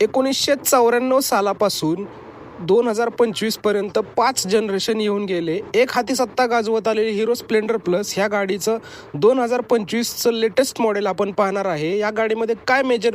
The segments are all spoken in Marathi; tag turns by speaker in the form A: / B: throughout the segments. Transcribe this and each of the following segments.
A: एकोणीसशे चौऱ्याण्णव सालापासून दोन हजार पंचवीसपर्यंत पाच जनरेशन येऊन गेले. एक हाती सत्ता गाजवत आलेली हिरो स्प्लेंडर प्लस ह्या गाडीचं दोन हजार पंचवीसचं लेटेस्ट मॉडेल आपण पाहणार आहे. या गाडीमध्ये काय मेजर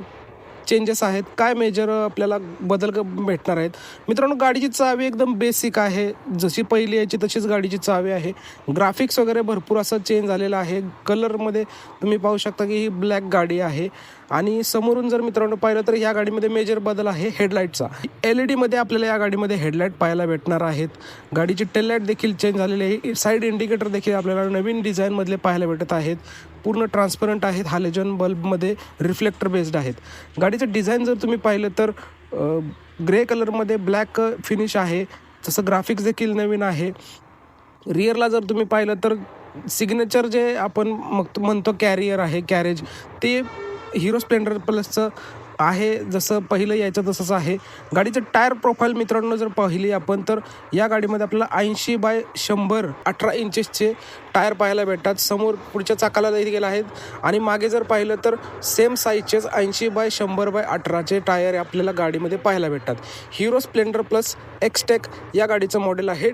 A: चेंजेस आहेत? काय मेजर आपल्याला बदल भेटणार आहेत? मित्रांनो गाडीची चावी एकदम बेसिक आहे. जशी पहिली यायची तशीच गाडीची चावी आहे. ग्राफिक्स वगैरे भरपूर असं चेंज झालेलं आहे. कलरमध्ये तुम्ही पाहू शकता की ही ब्लॅक गाडी आहे. आणि समोरून जर मित्रांनो पाहिलं तर या गाडीमध्ये मेजर बदल आहे हेडलाईटचा एल ई डीमध्ये आपल्याला या गाडीमध्ये हेडलाईट पाहायला भेटणार आहेत. गाडीची टेललाईट देखील चेंज झालेली आहे. साईड इंडिकेटर देखील आपल्याला नवीन डिझाईनमधले पाहायला भेटत आहेत. पूर्ण ट्रान्सपरंट आहेत. हालेजन बल्बमध्ये रिफ्लेक्टर बेस्ड आहेत. गाडीचं डिझाईन जर तुम्ही पाहिलं तर ग्रे कलरमध्ये ब्लॅक फिनिश आहे. तसं ग्राफिक्स देखील नवीन आहे. रिअरला जर तुम्ही पाहिलं तर सिग्नेचर जे आपण मग म्हणतो कॅरियर आहे कॅरेज ते हिरो स्प्लेंडर प्लसचं आहे जसं पहिलं यायचं तसंच आहे. गाडीचं टायर प्रोफाईल मित्रांनो जर पाहिली आपण तर या गाडीमध्ये आपल्याला ऐंशी बाय शंभर अठरा इंचेसचे टायर पाहायला भेटतात. समोर पुढच्या चाकाला जाईल गेला आहेत. आणि मागे जर पाहिलं तर सेम साईजचेच ऐंशी बाय शंभर बाय अठराचे टायर आपल्याला गाडीमध्ये पाहायला भेटतात. हिरो स्प्लेंडर प्लस एक्सटेक या गाडीचं मॉडेल आहे.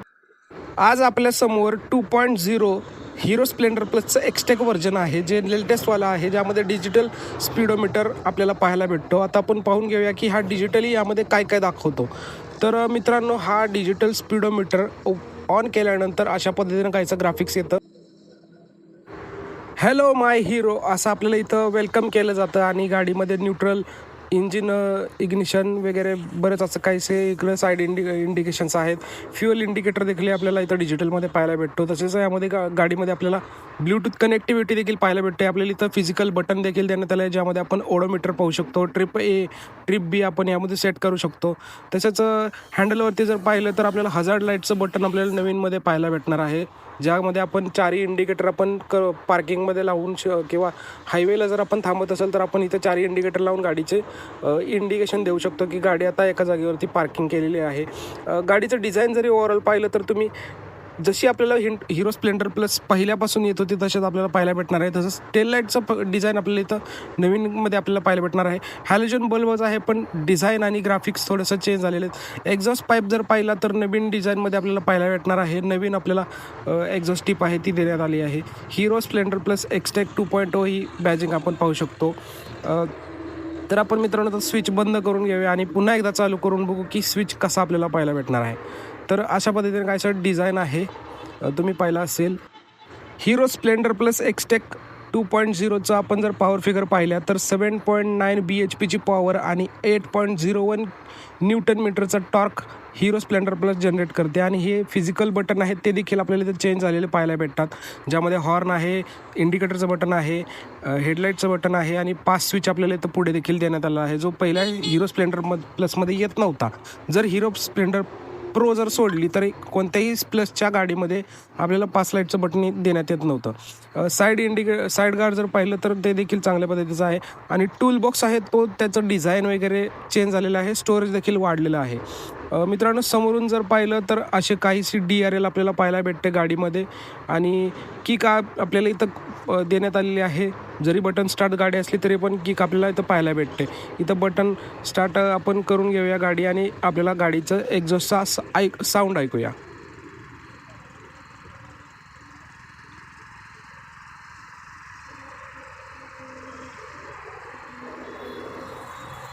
A: आज आपल्यासमोर two point zero Hero Splendor प्लसचं Xtec version आहे जे लेटेस्टवाला आहे ज्यामध्ये डिजिटल स्पीडोमीटर आपल्याला पाहायला भेटतो. आता आपण पाहून घेऊया की हा डिजिटली यामध्ये काय काय दाखवतो. तर मित्रांनो हा डिजिटल स्पीडोमीटर ऑन केल्यानंतर अशा पद्धतीनं कायचं ग्राफिक्स येतं. हॅलो माय हिरो असं आपल्याला इथं वेलकम केलं जातं आणि गाडीमध्ये न्यूट्रल इंजिन इग्निशन वगैरे बरेच असं काहीसे इकडं साईड इंडि इंडिकेशन्स आहेत. फ्युअल इंडिकेटर देखील आपल्याला इथं डिजिटलमध्ये पाहायला भेटतो. तसेच यामध्ये गा गाडीमध्ये आपल्याला ब्लूटूथ कनेक्टिव्हिटी देखील पाहायला भेटते आपल्याला इथं फिजिकल बटन देखील देण्यात आलं आहे ज्यामध्ये आपण ओडोमीटर पाहू शकतो. ट्रिप ए ट्रिप बी आपण यामध्ये सेट करू शकतो. तसेच हँडलवरती जर पाहिलं तर आपल्याला हजार्ड लाईटचं बटन आपल्याला नवीनमध्ये पाहायला भेटणार आहे. ज्यामध्ये आपण चारही इंडिकेटर आपण क पार्किंगमध्ये लावून श किंवा हायवेला जर आपण थांबत असेल तर आपण इथं चारही इंडिकेटर लावून गाडीचे इंडिकेशन देऊ शकतो की गाडी आता एका जागेवरती पार्किंग केलेली आहे. गाडीचं डिझाईन जरी ओव्हरऑल पाहिलं तर तुम्ही जशी आपल्याला हिंट हिरो स्प्लेंडर प्लस पहिल्यापासून येत होती तसेच आपल्याला पाहायला भेटणार आहे. तसंच टेल लाईटचं प डिझाईन आपल्याला इथं नवीनमध्ये आपल्याला पाहायला भेटणार आहे. हॅलोजन बल्बच आहे पण डिझाईन आणि ग्राफिक्स थोडंसं चेंज झालेले आहेत. एक्झॉस्ट पाईप जर पाहिला तर नवीन डिझाईनमध्ये आपल्याला पाहायला भेटणार आहे. नवीन आपल्याला एक्झॉस्ट टीप आहे ती देण्यात आली आहे. Hero Splendor plus Xtec two point O ही बॅजिंग आपण पाहू शकतो. तर आपण मित्रांनो तर स्विच बंद करून घेऊया आणि पुन्हा एकदा चालू करून बघू की स्विच कसा आपल्याला पाहायला भेटणार आहे. तर अशा पद्धतीने काय सर डिझाईन आहे. तुम्ही पाहिला असेल. Hero Splendor plus Xtec two point झिरोचा आपण जर पॉवर फिगर पाहिल्या तर seven point nine B H पीची पॉवर आणि eight point zero one newton मीटरचा torque Hero Splendor plus generate करते. आणि हे फिजिकल बटन आहेत ते देखील आपल्याला इथे चेंज झालेले पाहायला भेटतात. ज्यामध्ये हॉर्न आहे इंडिकेटरचं बटन आहे हेडलाईटचं बटन आहे आणि पास स्विच आपल्याला इथं पुढे देखील देण्यात आला आहे. जो पहिल्या हिरो स्प्लेंडर म प्लसमध्ये येत नव्हता. जर हिरो स्प्लेंडर प्रो जर सोडली तर कोणत्याही प्लसच्या गाडीमध्ये आपल्याला पास लाईटचं बटन देण्यात येत नव्हतं. साईड इंडिके साईड गार्ड जर पाहिलं तर ते देखील चांगल्या पद्धतीचं आहे. आणि टूल बॉक्स आहे तो त्याचं डिझाईन वगैरे चेंज झालेलं आहे स्टोरेज देखील वाढलेलं आहे. मित्रांनो समोरून जर पाहिलं तर असे काहीशी डी आर एल आपल्याला पाहायला भेटते गाडीमध्ये. आणि किक आपल्याला इथं देण्यात आलेली आहे. जरी बटन स्टार्ट गाडी असली तरी पण किक आपल्याला इथं पाहायला भेटते. इथं बटन स्टार्ट आपण करून घेऊया गाडी आणि आपल्याला गाडीचं एक्झॉस्टचा ऐक साऊंड ऐकूया.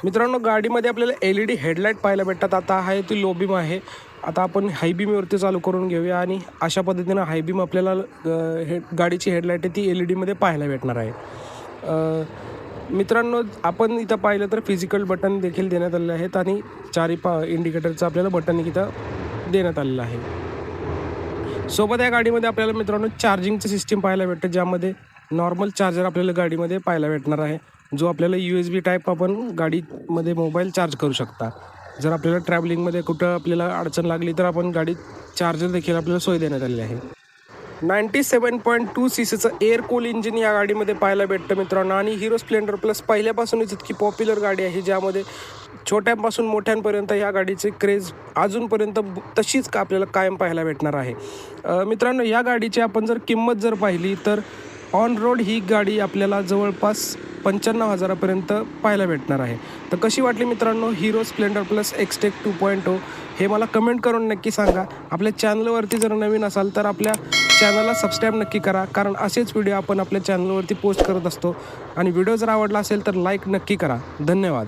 A: मित्रांनो गाडीमध्ये आपल्याला एल ई डी हेडलाईट पाहायला भेटतात. आता आहे ती लो बीम आहे. आता आपण हाय बीमवरती चालू करून घेऊया आणि अशा पद्धतीनं हाय बीम आपल्याला हे गाडीची हेडलाईट आहे ती एल ई डीमध्ये पाहायला भेटणार आहे. मित्रांनो आपण इथं पाहिलं तर फिजिकल बटन देखील देण्यात आलेलं आहेत आणि चारी पा इंडिकेटरचं आपल्याला बटन इथं देण्यात आलेलं आहे. सोबत या गाडीमध्ये आपल्याला मित्रांनो चार्जिंगचं सिस्टीम पाहायला भेटतं ज्यामध्ये नॉर्मल चार्जर आपल्याला गाडीमध्ये पाहायला भेटणार आहे. जो आपल्याला यू एस बी टाईप आपण गाडीमध्ये मोबाईल चार्ज करू शकता. जर आपल्याला ट्रॅव्हलिंगमध्ये कुठं आपल्याला अडचण लागली तर आपण गाडीत चार्जर देखील आपल्याला सोय देण्यात आलेली आहे. Ninety seven point two C सीचं एअर कूल इंजिन या गाडीमध्ये पाहायला भेटतं मित्रांनो. आणि हिरो स्प्लेंडर प्लस पहिल्यापासूनच इतकी पॉप्युलर गाडी आहे ज्यामध्ये छोट्यांपासून मोठ्यांपर्यंत या गाडीचे क्रेज अजूनपर्यंत तशीच का आपल्याला कायम पाहायला भेटणार आहे. मित्रांनो या गाडीची आपण जर किंमत जर पाहिली तर ऑन रोड ही गाडी आपल्याला जवळपास पंच्याण्णव हजारापर्यंत पाहायला भेटणार आहे. तर कशी वाटली मित्रांनो Hero Splendor plus Xtec two point O हे मला कमेंट करून नक्की सांगा. आपल्या चॅनलवरती जर नवीन असाल तर आपल्या चॅनलला सबस्क्राईब नक्की करा. कारण असेच व्हिडिओ आपण आपल्या चॅनलवरती पोस्ट करत असतो. आणि व्हिडिओ जर आवडला असेल तर लाईक नक्की करा. धन्यवाद.